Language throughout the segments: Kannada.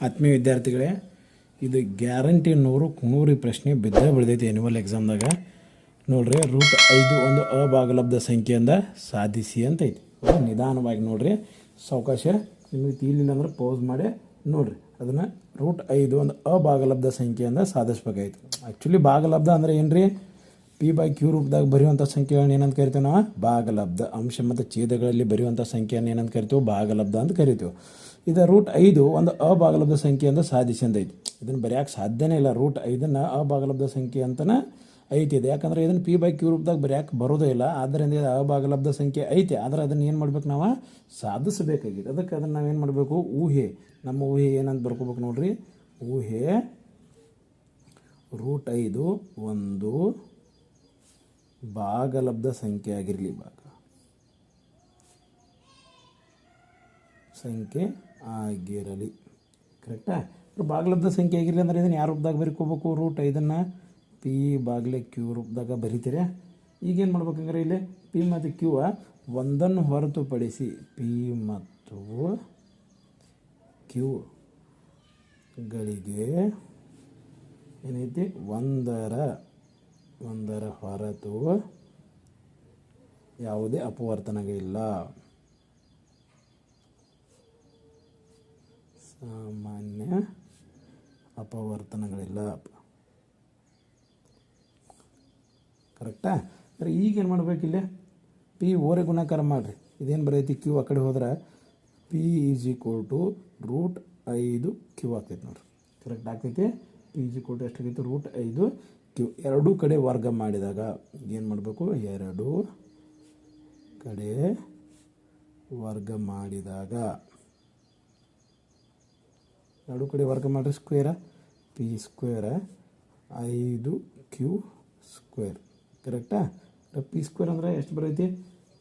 ಆತ್ಮೀಯ ವಿದ್ಯಾರ್ಥಿಗಳೇ, ಇದು ಗ್ಯಾರಂಟಿ ನೂರು ಕುಣೂರಿ ಪ್ರಶ್ನೆ ಬಿದ್ದೇ ಬಿಡ್ದೈತಿ ಆ್ಯನ್ಯುವಲ್ ಎಕ್ಸಾಮ್ದಾಗ ನೋಡ್ರಿ, ರೂಟ್ ಐದು ಒಂದು ಅಭಾಗಲಬ್ಧ ಸಂಖ್ಯೆಯಿಂದ ಸಾಧಿಸಿ ಅಂತ ಐತಿ ನಿಧಾನವಾಗಿ ನೋಡ್ರಿ, ಸಾವಕಾಶ ನಿಮಗೆ ತಿಳಿಲಿಲ್ಲ ಅಂದ್ರೆ ಪೌಸ್ ಮಾಡಿ ನೋಡ್ರಿ. ಅದನ್ನು ರೂಟ್ ಐದು ಒಂದು ಅಭಾಗಲಬ್ಧ ಸಂಖ್ಯೆಯಿಂದ ಸಾಧಿಸ್ಬೇಕಾಯ್ತು. ಆ್ಯಕ್ಚುಲಿ ಭಾಗಲಬ್ಧ ಅಂದ್ರೆ ಏನ್ರಿ? ಪಿ ಬೈ ಕ್ಯೂ ರೂಪದಾಗ ಬರೆಯುವಂಥ ಸಂಖ್ಯೆಗಳನ್ನ ಏನಂತ ಕರಿತೀವಿ ನಾವು? ಭಾಗಲಬ್ಧ ಅಂಶ ಮತ್ತು ಛೇದಗಳಲ್ಲಿ ಬರೆಯುವಂಥ ಸಂಖ್ಯೆಯನ್ನು ಏನಂತ ಕರಿತೀವಿ? ಭಾಗಲಬ್ಧ ಅಂತ ಕರಿತೀವಿ. ಇದು ರೂಟ್ ಐದು ಒಂದು ಅಭಾಗಲಬ್ಧ ಸಂಖ್ಯೆಯಿಂದ ಸಾಧಿಸಿ ಅಂತ ಐತಿ. ಇದನ್ನು ಬರೆಯೋಕೆ ಸಾಧ್ಯನೇ ಇಲ್ಲ. ರೂಟ್ ಐದನ್ನು ಅಭಾಗಲಬ್ಧ ಸಂಖ್ಯೆ ಅಂತಲೇ ಐತಿ ಇದೆ. ಯಾಕಂದ್ರೆ ಇದನ್ನು ಪಿ ಬೈ ಕ್ಯೂ ರೂಪದಾಗ ಬರೆಯೋಕೆ ಬರೋದೇ ಇಲ್ಲ. ಆದ್ದರಿಂದ ಇದು ಅಭಾಗಲಬ್ಧ ಸಂಖ್ಯೆ ಐತಿ. ಆದರೆ ಅದನ್ನು ಏನು ಮಾಡ್ಬೇಕು ನಾವು? ಸಾಧಿಸಬೇಕಾಗಿದೆ ಅದಕ್ಕೆ ಅದನ್ನು ನಾವೇನು ಮಾಡಬೇಕು? ಊಹೆ. ನಮ್ಮ ಊಹೆ ಏನಂತ ಬರ್ಕೋಬೇಕು ನೋಡ್ರಿ. ಊಹೆ ರೂಟ್ ಐದು ಒಂದು ಭಾಗಲಬ್ಧ ಸಂಖ್ಯೆ ಆಗಿರಲಿ ಭಾಗ. ಸಂಖ್ಯೆ ಆಗಿರಲಿ. ಕರೆಕ್ಟಾ ಬಾಗ್ಲದ ಸಂಖ್ಯೆ ಆಗಿರಲಿ ಅಂದ್ರೆ ಇದನ್ನು ಯಾವ ರೂಪದಾಗ ಬರ್ಕೋಬೇಕು? ರೂಟ್ ಐದನ್ನು ಪಿ ಬಾಗ್ಲೆ ಕ್ಯೂ ರೂಪದಾಗ ಬರಿತೀರ? ಈಗೇನು ಮಾಡ್ಬೇಕಂದ್ರೆ ಇಲ್ಲಿ? ಪಿ ಮತ್ತು ಕ್ಯೂ ಒಂದನ್ನು ಹೊರತುಪಡಿಸಿ ಪಿ ಮತ್ತು ಕ್ಯೂ ಗಳಿಗೆ ಏನೈತಿ? ಒಂದರ ಒಂದರ ಹೊರತು ಯಾವುದೇ ಅಪವರ್ತನಗಳಿಲ್ಲ. ಸಾಮಾನ್ಯ ಅಪವರ್ತನಗಳಿಲ್ಲ. ಕರೆಕ್ಟಾ? ಅಂದರೆ ಈಗೇನು ಇಲ್ಲಿ? ಪಿ ಓರೆ ಗುಣಾಕಾರ ಮಾಡಿರಿ. ಇದೇನು ಬರೈತಿ? ಕ್ಯೂ ಆ ಕಡೆ ಹೋದ್ರೆ P is equal to root ಐದು ಕ್ಯೂ ಆಗ್ತೈತೆ ನೋಡ್ರಿ. ಕರೆಕ್ಟ್ ಆಗ್ತೈತಿ? ಪಿ ಈಸ್ ಈಕ್ವಲ್ ಟು ಎಷ್ಟಾಗೈತೆ ರೂಟ್ ಐದು ಕ್ಯೂ ಎರಡೂ ಕಡೆ ವರ್ಗ ಮಾಡಿದಾಗ ಏನು ಮಾಡಬೇಕು? ಎರಡು ಕಡೆ ವರ್ಗ ಮಾಡಿದಾಗ ಎರಡು ಕಡೆ ವರ್ಗ ಮಾಡಿರಿ ಸ್ಕ್ವೇರ ಪಿ ಸ್ಕ್ವೇರ ಐದು ಕ್ಯೂ ಸ್ಕ್ವೇರ್ ಕರೆಕ್ಟಾ ಪಿ ಸ್ಕ್ವೇರ್ ಅಂದರೆ ಎಷ್ಟು ಬರೈತಿ?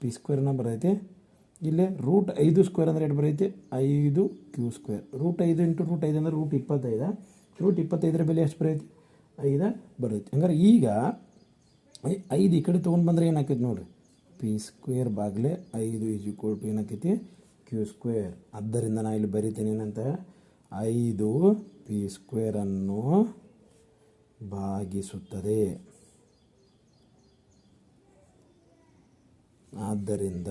ಪಿ ಸ್ಕ್ವೇರ್ನ ಬರೈತಿ. ಇಲ್ಲೇ ರೂಟ್ ಐದು ಸ್ಕ್ವೇರ್ ಅಂದರೆ ಎಷ್ಟು ಬರೈತಿ? ಐದು ಕ್ಯೂ ಸ್ಕ್ವೇರ್ ರೂಟ್ ಐದು ಇಂಟು ರೂಟ್ ಐದು ಅಂದರೆ ರೂಟ್ ಇಪ್ಪತ್ತೈದು ರೂಟ್ ಇಪ್ಪತ್ತೈದರ ಬೆಲೆ ಎಷ್ಟು ಬರೈತಿ? ಐದು ಬರೈತಿ. ಹಂಗಾರೆ ಈಗ ಐದು ಈ ಕಡೆ ತೊಗೊಂಡು ಬಂದರೆ ಏನಾಕೈತಿ ನೋಡಿರಿ? ಪಿ ಸ್ಕ್ವೇರ್ ಬಾಗ್ಲೆ ಐದು ಈಸ್ ಈಕ್ವಲ್ ಟು ಏನಾಕೈತಿ ಕ್ಯೂ ಸ್ಕ್ವೇರ್ ಆದ್ದರಿಂದ ನಾ ಇಲ್ಲಿ ಬರೀತೇನೆ ಏನಂತ ಐದು ಪಿ ಸ್ಕ್ವೇರನ್ನು ಭಾಗಿಸುತ್ತದೆ. ಆದ್ದರಿಂದ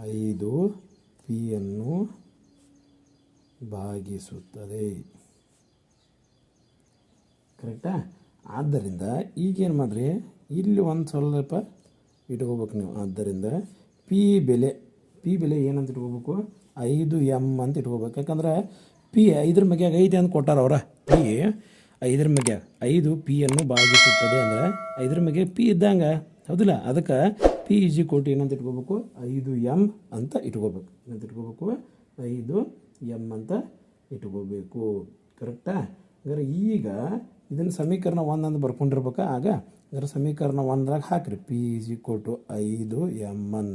ಐದು ಪಿಯನ್ನು ಭಾಗಿಸುತ್ತದೆ. ಕರೆಕ್ಟಾ? ಆದ್ದರಿಂದ ಈಗೇನು ಮಾಡಿರಿ ಇಲ್ಲಿ ಒಂದು ಸ್ವಲ್ಪ ಇಟ್ಕೋಬೇಕು ನೀವು. ಆದ್ದರಿಂದ ಪಿ ಬೆಲೆ ಪಿ ಬೆಲೆ ಏನಂತ ಇಟ್ಕೋಬೇಕು? ಐದು ಎಂ ಅಂತ ಇಟ್ಕೋಬೇಕು. ಯಾಕಂದ್ರೆ ಪಿ ಐದ್ರ ಮಗ್ಯಾಗ ಐದು ಅಂತ ಕೊಟ್ಟಾರ ಅವರ? ಪಿ ಐದ್ರ ಮಗ್ಯಾಗ ಐದು ಪಿಯನ್ನು ಭಾಗಿಸುತ್ತದೆ ಅಂದ್ರೆ ಐದರ ಮಗ್ಯಾಗ ಪಿ ಇದ್ದಂಗೆ. ಹೌದಿಲ್ಲ? ಅದಕ್ಕೆ ಪಿ ಇಜಿ ಕೋಟಿ ಏನಂತ ಇಟ್ಕೋಬೇಕು. ಐದು ಎಂ ಅಂತ ಇಟ್ಕೋಬೇಕು. ಏನಂತ ಇಟ್ಕೋಬೇಕು? ಐದು ಎಂ ಅಂತ ಇಟ್ಕೋಬೇಕು. ಕರೆಕ್ಟಾ ಹಂಗಾರೆ ಈಗ ಇದನ್ನು ಸಮೀಕರಣ ಒಂದು ಅಂತ ಬರ್ಕೊಂಡಿರ್ಬೇಕಾ? ಆಗ ಅದರ ಸಮೀಕರಣ ಒಂದ್ರಾಗ ಹಾಕ್ರಿ. ಪಿ ಇಜಿ ಕೋಟು ಐದು ಎಂ ಎನ್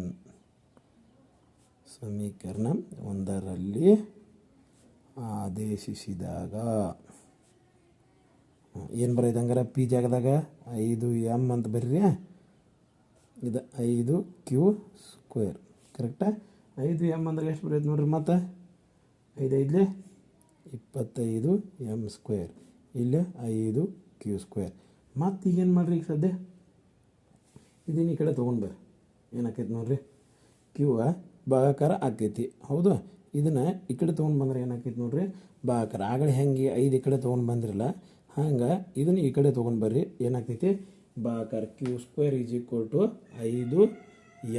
ಸಮೀಕರಣ ಒಂದರಲ್ಲಿ ಆದೇಶಿಸಿದಾಗ. ಏನು ಬರೋದು ಹಂಗಾರೆ ಪಿ ಜಾಗದಾಗ? ಐದು ಎಂ ಅಂತ ಬರ್ರಿ. ಇದು ಐದು ಕ್ಯೂ ಸ್ಕ್ವೇರ್. ಕರೆಕ್ಟಾ? ಐದು ಎಂ ಅಂದ್ರೆ ಎಷ್ಟು ಬರೋದು ನೋಡ್ರಿ ಮತ್ತೆ? ಐದು ಐದಲೇ ಇಪ್ಪತ್ತೈದು ಎಂ ಸ್ಕ್ವೇರ್. ಇಲ್ಲಿ ಐದು ಕ್ಯೂ ಸ್ಕ್ವೇರ್. ಮತ್ತು ಈಗೇನು ಮಾಡ್ರಿ ಈಗ ಸದ್ಯ? ಇದನ್ನ ಈ ಕಡೆ ತೊಗೊಂಡು ಬರ್ರಿ. ಏನಾಕೈತಿ ನೋಡ್ರಿ? ಕ್ಯೂ ಭಾಗಾಕಾರ ಆಕೈತಿ. ಹೌದು? ಇದನ್ನು ಈ ಕಡೆ ತೊಗೊಂಡು ಬಂದ್ರೆ ಏನಾಕೈತಿ ನೋಡ್ರಿ? ಭಾಗಾಕಾರ. ಆಗಲೇ ಹೆಂಗೆ ಐದು ಈ ಕಡೆ ತೊಗೊಂಡು ಬಂದಿರಲ್ಲ, ಹಂಗೆ ಇದನ್ನು ಈ ಕಡೆ ತೊಗೊಂಡು ಬರ್ರಿ. ಏನಾಗ್ತೈತಿ ಭಾಗಾಕಾರ Q square is equal to ಐದು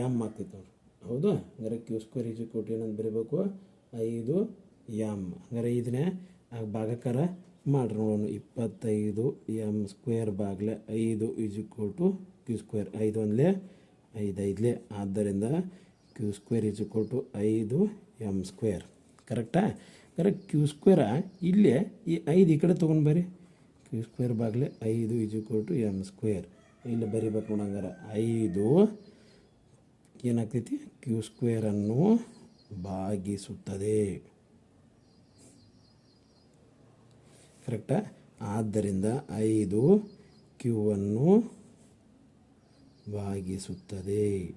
ಎಂ ಆಗ್ತೈತಿ ನೋಡ್ರಿ. ಹೌದು? ಹಂಗಾರೆ Q square is equal to ಏನಂತ ಬರೀಬೇಕು? ಐದು ಎಂ ಹಂಗಾರೆ ಇದನ್ನೇ ಭಾಗಾಕಾರ ಮಾಡ್ರಿ ನೋಡೋಣ. ಇಪ್ಪತ್ತೈದು ಎಂ ಸ್ಕ್ವೇರ್ ಬಾಗ್ಲೆ ಐದು is equal to Q square ಐದು ಒಂದಲೇ ಐದು ಐದಲೇ ಆದ್ದರಿಂದ Q square is equal to ಐದು ಎಂ ಸ್ಕ್ವೇರ್ ಕರೆಕ್ಟಾ ಕರೆಕ್ಟ್ ಕ್ಯೂ ಸ್ಕ್ವೇರ ಇಲ್ಲೇ ಈ ಐದು ಈ ಕಡೆ ತೊಗೊಂಡು ಬರ್ರಿ. ಕ್ಯೂ ಸ್ಕ್ವೇರ್ ಬಾಗ್ಲೆ ಐದು is equal to M square ಇಲ್ಲಿ ಬರಿಬೇಕು ನೋಡಂಗಾರ ಐದು ಏನಾಗ್ತೈತಿ? ಕ್ಯೂ ಸ್ಕ್ವೇರನ್ನು ಭಾಗಿಸುತ್ತದೆ. ಕರೆಕ್ಟಾ ಆದ್ದರಿಂದ ಐದು ಕ್ಯೂವನ್ನು ಭಾಗಿಸುತ್ತದೆ.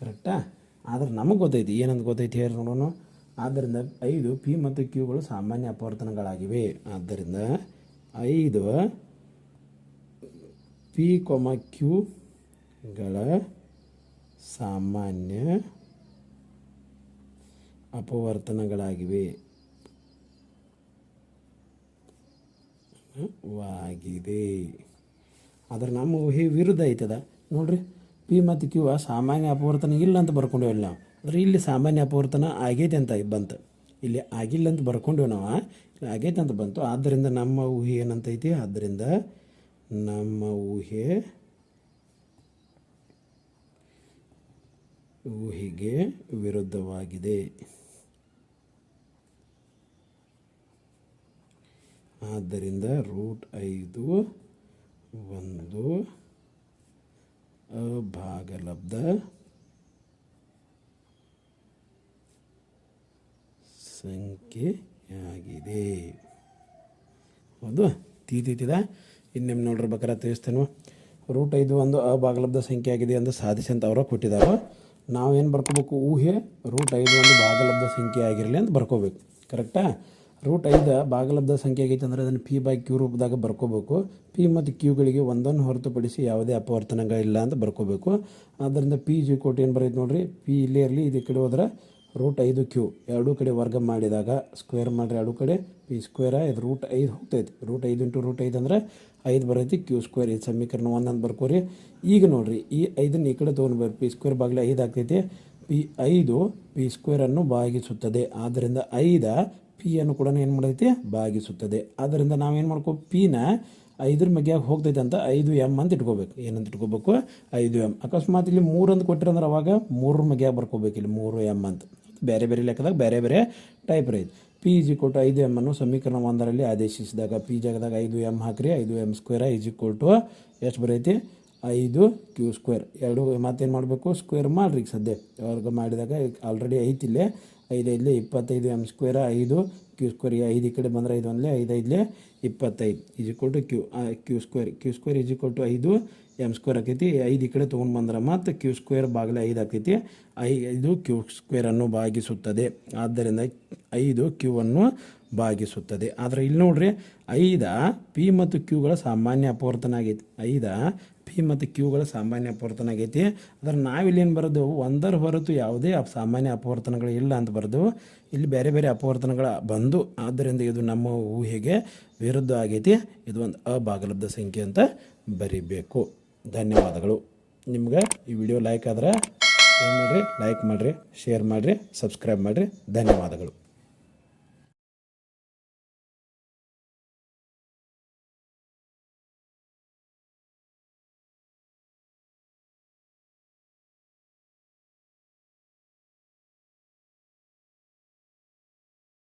ಕರೆಕ್ಟಾ? ಆದ್ರೆ ನಮಗೆ ಗೊತ್ತೈತಿ, ಏನಂತ ಗೊತ್ತೈತಿ ಹೇಳಿ ನೋಡೋಣ. ಆದ್ದರಿಂದ ಐದು ಪಿ ಮತ್ತು ಕ್ಯೂಗಳು ಸಾಮಾನ್ಯ ಅಪವರ್ತನಗಳಾಗಿವೆ. ಆದ್ದರಿಂದ ಐದು ಪಿ ಕೊಮ ಕ್ಯೂಗಳ ಸಾಮಾನ್ಯ ಅಪವರ್ತನಗಳಾಗಿವೆ. ವಾಗಿದೆ ಆದ್ರೆ ನಮ್ಮ ಊಹೆ ವಿರುದ್ಧ ಐತದ? ನೋಡ್ರಿ. ಪಿ ಮತ್ತು ಕ್ಯೂ ಸಾಮಾನ್ಯ ಅಪವರ್ತನ ಇಲ್ಲ ಅಂತ ಬರ್ಕೊಂಡೇವಲ್ಲ ನಾವು. ಅಂದ್ರೆ ಇಲ್ಲಿ ಸಾಮಾನ್ಯ ಅಪವರ್ತನ ಆಗೈತೆ ಅಂತ ಬಂತು. ಇಲ್ಲಿ ಆಗಿಲ್ಲ ಅಂತ ಬರ್ಕೊಂಡೇವೆ ನಾವು ಆಗೈತೆ ಅಂತ ಬಂತು. ಆದ್ದರಿಂದ ನಮ್ಮ ಊಹೆ ಏನಂತೈತಿ ಆದ್ದರಿಂದ ನಮ್ಮ ಊಹೆ ಊಹೆಗೆ ವಿರುದ್ಧವಾಗಿದೆ. ಆದ್ದರಿಂದ ರೂಟ್ ಐದು, ಒಂದು ಅಭಾಗಲಬ್ಧ. ಸಂಖ್ಯೆಯಾಗಿದೆ ಹೌದು ತೀತಿದ ಇನ್ನು ನಿಮ್ಮ ನೋಡಿರ್ಬೇಕಾರೆ ತಿಳಿಸ್ತೇನೆ. ರೂಟ್ ಐದು ಒಂದು ಅಭಾಗಲಬ್ಧ ಸಂಖ್ಯೆ ಆಗಿದೆ ಎಂದು ಸಾಧಿಸಿ ಅಂತ ಅವರು ಕೊಟ್ಟಿದ್ದಾರೆ. ನಾವೇನು ಬರ್ಕೋಬೇಕು? ಊಹೆ, ರೂಟ್ ಐದು ಒಂದು ಭಾಗಲಬ್ಧ ಸಂಖ್ಯೆ ಆಗಿರಲಿ ಅಂತ ಬರ್ಕೋಬೇಕು. ಕರೆಕ್ಟಾ ರೂಟ್ ಐದು ಭಾಗಲಬ್ಧ ಸಂಖ್ಯೆ ಆಗೈತೆ ಅಂದರೆ ಅದನ್ನು ಪಿ ಬೈ ಕ್ಯೂ ರೂಪದಾಗ ಬರ್ಕೋಬೇಕು. ಪಿ ಮತ್ತು ಕ್ಯೂಗಳಿಗೆ ಒಂದನ್ನು ಹೊರತುಪಡಿಸಿ ಯಾವುದೇ ಅಪವರ್ತನಗಳಿಲ್ಲ ಅಂತ ಬರ್ಕೋಬೇಕು. ಆದ್ದರಿಂದ ಪಿ ಜಿ ಕೋಟ್ ಏನು ಬರೈತೆ ನೋಡಿರಿ? ಪಿ ಇಲ್ಲೇ ಇರಲಿ, ಇದು ಕಡೆ ಹೋದ್ರೆ ರೂಟ್ ಐದು ಕ್ಯೂ ಎರಡೂ ಕಡೆ ವರ್ಗ ಮಾಡಿದಾಗ ಸ್ಕ್ವೇರ್ ಮಾಡಿರಿ ಎರಡೂ ಕಡೆ. ಪಿ ಸ್ಕ್ವೇರ ಇದು ರೂಟ್ ಐದು ಹೋಗ್ತೈತಿ. ರೂಟ್ ಐದು ಇಂಟು ರೂಟ್ ಐದು ಅಂದರೆ ಐದು ಬರೈತಿ ಕ್ಯೂ ಸ್ಕ್ವೇರ್ ಇದು ಸಮೀಕರಣ ಒಂದೊಂದು ಬರ್ಕೋರಿ. ಈಗ ನೋಡಿರಿ, ಈ ಐದನ್ನು ಈ ಕಡೆ ತೊಗೊಂಡ್ಬೇಕು ಪಿ ಸ್ಕ್ವೇರ್ ಬಾಗಿಲು ಐದು ಆಗ್ತೈತಿ. ಪಿ ಐದು, ಪಿ ಸ್ಕ್ವೇರನ್ನು ಭಾಗಿಸುತ್ತದೆ ಆದ್ದರಿಂದ ಐದ ಪಿಯನ್ನು ಕೂಡ ಏನು ಮಾಡೈತಿ? ಭಾಗಿಸುತ್ತದೆ ಆದ್ದರಿಂದ ನಾವೇನು ಮಾಡ್ಕೋ ಪಿನ ಐದರ ಬಗ್ಗೆ ಹೋಗ್ತೈತೆ ಅಂತ ಐದು ಎಂ ಅಂತ ಇಟ್ಕೋಬೇಕು. ಏನಂತ ಇಟ್ಕೋಬೇಕು? ಐದು ಎಂ. ಅಕಸ್ಮಾತ್ ಇಲ್ಲಿ ಮೂರು ಅಂತ ಕೊಟ್ಟಿರಂದ್ರೆ ಅವಾಗ ಮೂರರ ಮಗ್ಯಾಗ ಬರ್ಕೋಬೇಕು ಇಲ್ಲಿ? ಮೂರು ಎಂ ಅಂತ. ಬೇರೆ ಬೇರೆ ಲೆಕ್ಕದಾಗ ಬೇರೆ ಬೇರೆ ಟೈಪ್ ರೈತು ಪಿ ಇಸ್ ಕೊಟ್ಟು ಐದು ಎಂ ಅನ್ನು ಸಮೀಕರಣ ಒಂದರಲ್ಲಿ ಆದೇಶಿಸಿದಾಗ ಪಿ ಜಾಗದಾಗ ಐದು ಎಂ ಹಾಕ್ರಿ, ಐದು M square is equal to ಎಷ್ಟು ಬರೈತಿ? ಐದು ಕ್ಯೂ ಸ್ಕ್ವೇರ್. ಎರಡು ಮತ್ತೇನು ಮಾಡಬೇಕು? ಸ್ಕ್ವೇರ್ ಮಾಡಿರಿ ಈಗ ಸದ್ಯ. ಯಾವಾಗ ಮಾಡಿದಾಗ ಆಲ್ರೆಡಿ ಐತಿ ಇಲ್ಲೇ. ಐದು ಐದಲೇ ಇಪ್ಪತ್ತೈದು ಎಂ ಸ್ಕ್ವೇರ್ ಐದು, ಕ್ಯೂ ಸ್ಕ್ವೇರ್ ಐದು ಈ ಕಡೆ ಬಂದರೆ ಐದು ಒಂದಲೇ ಐದು ಐದಲೇ ಇಪ್ಪತ್ತೈದು. Is equal to Q Q square. Q square is equal to ಐದು ಎಂ ಸ್ಕ್ವೇರ್ ಆಕೈತಿ ಐದು ಈ ಕಡೆ ತೊಗೊಂಡು ಬಂದ್ರೆ ಮತ್ತು ಕ್ಯೂ ಸ್ಕ್ವೇರ್ ಬಾಗಿಲೇ ಐದು ಆಕೈತಿ. ಐ ಇದು ಕ್ಯೂ ಸ್ಕ್ವೇರನ್ನು ಭಾಗಿಸುತ್ತದೆ ಆದ್ದರಿಂದ ಐದು ಕ್ಯೂ ಅನ್ನು ಭಾಗಿಸುತ್ತದೆ ಆದರೆ ಇಲ್ಲಿ ನೋಡ್ರಿ, ಐದ ಪಿ ಮತ್ತು ಕ್ಯೂಗಳ ಸಾಮಾನ್ಯ ಅಪವರ್ತನ ಆಗೈತಿ. ಐದ ಪಿ ಮತ್ತು ಕ್ಯೂಗಳ ಸಾಮಾನ್ಯ ಅಪವರ್ತನ ಆಗೈತಿ. ಅದ್ರ ನಾವಿಲ್ಲಿ ಏನು ಬರೋದು, ಒಂದರ ಹೊರತು ಯಾವುದೇ ಸಾಮಾನ್ಯ ಅಪವರ್ತನಗಳು ಇಲ್ಲ ಅಂತ ಬರೆದು, ಇಲ್ಲಿ ಬೇರೆ ಬೇರೆ ಅಪವರ್ತನಗಳ ಬಂದು, ಆದ್ದರಿಂದ ಇದು ನಮ್ಮ ಊಹೆಗೆ ವಿರುದ್ಧ ಆಗೈತಿ. ಇದು ಒಂದು ಅಭಾಗಲಬ್ಧ ಸಂಖ್ಯೆ ಅಂತ ಬರಿಬೇಕು. ಧನ್ಯವಾದಗಳು. ನಿಮ್ಗೆ ಈ ವಿಡಿಯೋ ಲೈಕ್ ಆದ್ರೆ, ಏನು ಮಾಡಿರಿ? ಲೈಕ್ ಮಾಡಿರಿ ಶೇರ್ ಮಾಡಿರಿ ಸಬ್ಸ್ಕ್ರೈಬ್ ಮಾಡಿರಿ. ಧನ್ಯವಾದಗಳು.